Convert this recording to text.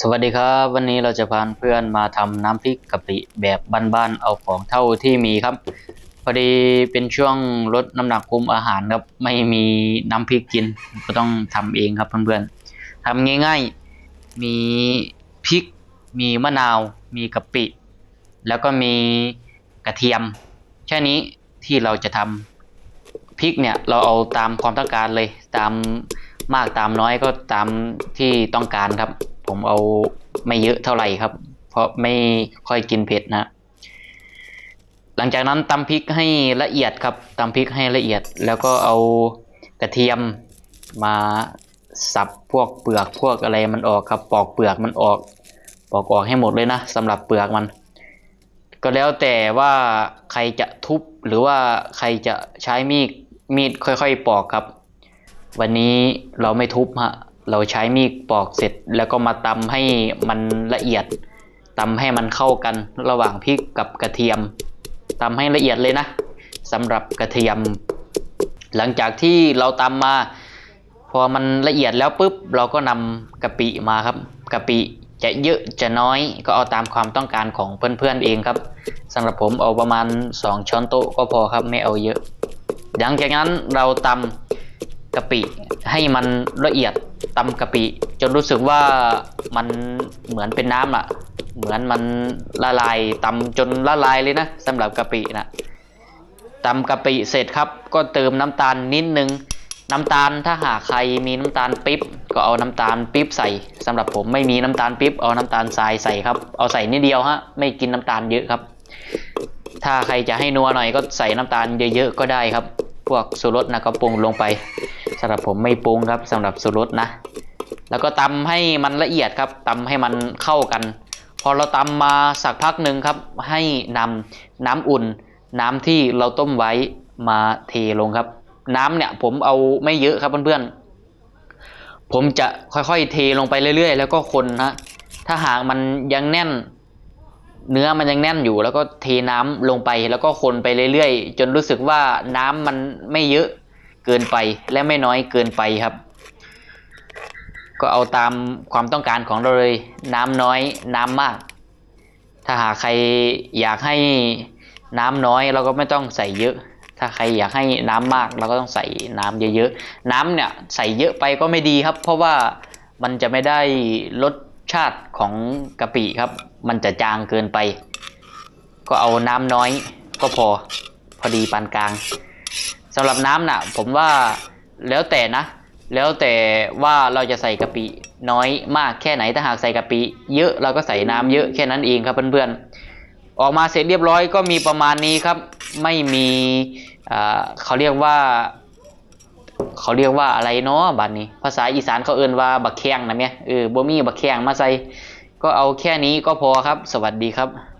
สวัสดีครับ วันนี้เราจะพาเพื่อนมาทำน้ำพริกกะปิแบบบ้านๆเอาของเท่าที่มีครับ พอดีเป็นช่วงลดน้ำหนักคุมอาหารครับไม่มีน้ำพริกกินก็ต้องทำเองครับเพื่อนๆทำง่ายๆมีพริก มีมะนาว มีกะปิ แล้วก็มีกระเทียม แค่นี้ที่เราจะทำพริกเนี่ยเราเอาตามความต้องการเลยตามมากตามน้อยก็ตามที่ต้องการครับ ผมเอาไม่เยอะเท่าไหร่ครับ เพราะไม่ค่อยกินเผ็ดนะหลังจากนั้นตำพริกให้ละเอียดครับตำพริกให้ละเอียด แล้วก็เอากระเทียมมาสับพวกเปลือกพวกอะไรมันออกครับ ปอกเปลือกมันออก ปอกออกให้หมดเลยนะสำหรับเปลือกมัน ก็แล้วแต่ว่าใครจะทุบหรือว่าใครจะใช้มีดมีดค่อยๆ ปอกครับ วันนี้เราไม่ทุบฮะ เราใช้มีดปอกเสร็จแล้วก็มาตำให้มันละเอียดตำให้มันเข้ากันระหว่างพริกกับกระเทียมตำให้ละเอียดเลยนะสำหรับกระเทียม หลังจากที่เราตำมา พอมันละเอียดแล้วปุ๊บเราก็นำกะปิมาครับกะปิจะเยอะจะน้อยก็เอาตามความต้องการของเพื่อนๆเองครับสำหรับผมเอาประมาณ 2 ช้อนโต๊ะก็พอครับไม่เอาเยอะ หลังจากนั้นเราตำ กะปิให้มันละเอียดตำกะปิ จนรู้สึกว่ามันเหมือนเป็นน้ำอะเหมือนมันละลายตำจนละลายเลยนะสำหรับกะปินะตำกะปิเสร็จครับ ก็เติมน้ำตาลนิดนึง น้ำตาลถ้าหากใครมีน้ำตาลปิ๊บก็เอาน้ำตาลปิ๊บใส่สำหรับผมไม่มีน้ำตาลปิ๊บเอาน้ำตาลทรายใส่ครับ เอาใส่นิดเดียวฮะไม่กินน้ำตาลเยอะครับ ถ้าใครจะให้นัวหน่อยก็ใส่น้ำตาลเยอะๆก็ได้ครับ วกสูรสนะก็ปรุงลงไปสำหรับผมไม่ปรุงครับสำหรับสูรสนะ แล้วก็ตำให้มันละเอียดครับตำให้มันเข้ากัน พอเราตำมาสักพักหนึ่งครับ ให้นำน้ำอุ่น น้ำที่เราต้มไว้มาเทลงครับ น้ำเนี่ยผมเอาไม่เยอะครับเพื่อนๆผมจะค่อยๆเทลงไปเรื่อย ๆ แล้วก็คนนะถ้าหากมันยังแน่น เนื้อมันยังแน่นอยู่ แล้วก็เทน้ำลงไปแล้วก็คนไปเรื่อยๆ จนรู้สึกว่าน้ำมันไม่เยอะเกินไปและไม่น้อยเกินไปครับ ก็เอาตามความต้องการของเราเลย น้ำน้อยน้ำมาก ถ้าหากใครอยากให้น้ำน้อยเราก็ไม่ต้องใส่เยอะถ้าใครอยากให้น้ำมากเราก็ต้องใส่น้ำเยอะๆ น้ำเนี่ยใส่เยอะไปก็ไม่ดีครับ เพราะว่ามันจะไม่ได้รสชาติของกะปิครับ มันจะจางเกินไป ก็เอาน้ำน้อยก็พอพอดีปานกลางสำหรับน้ำน่ะ ผมว่าแล้วแต่นะ แล้วแต่ว่าเราจะใส่กะปิน้อยมากแค่ไหนถ้าหากใส่กะปิเยอะเราก็ใส่น้ำเยอะแค่นั้นเองครับเพื่อนๆออกมาเสร็จเรียบร้อยก็มีประมาณนี้ครับ ไม่มีเขาเรียกว่า เขาเรียกว่าอะไรเนาะบัดนี้ ภาษาอีสานเขาเอ่นว่าบักแข้งนะเมียเออบ่มีบักแข้งมาใส่ ก็เอาแค่นี้ก็พอครับ สวัสดีครับ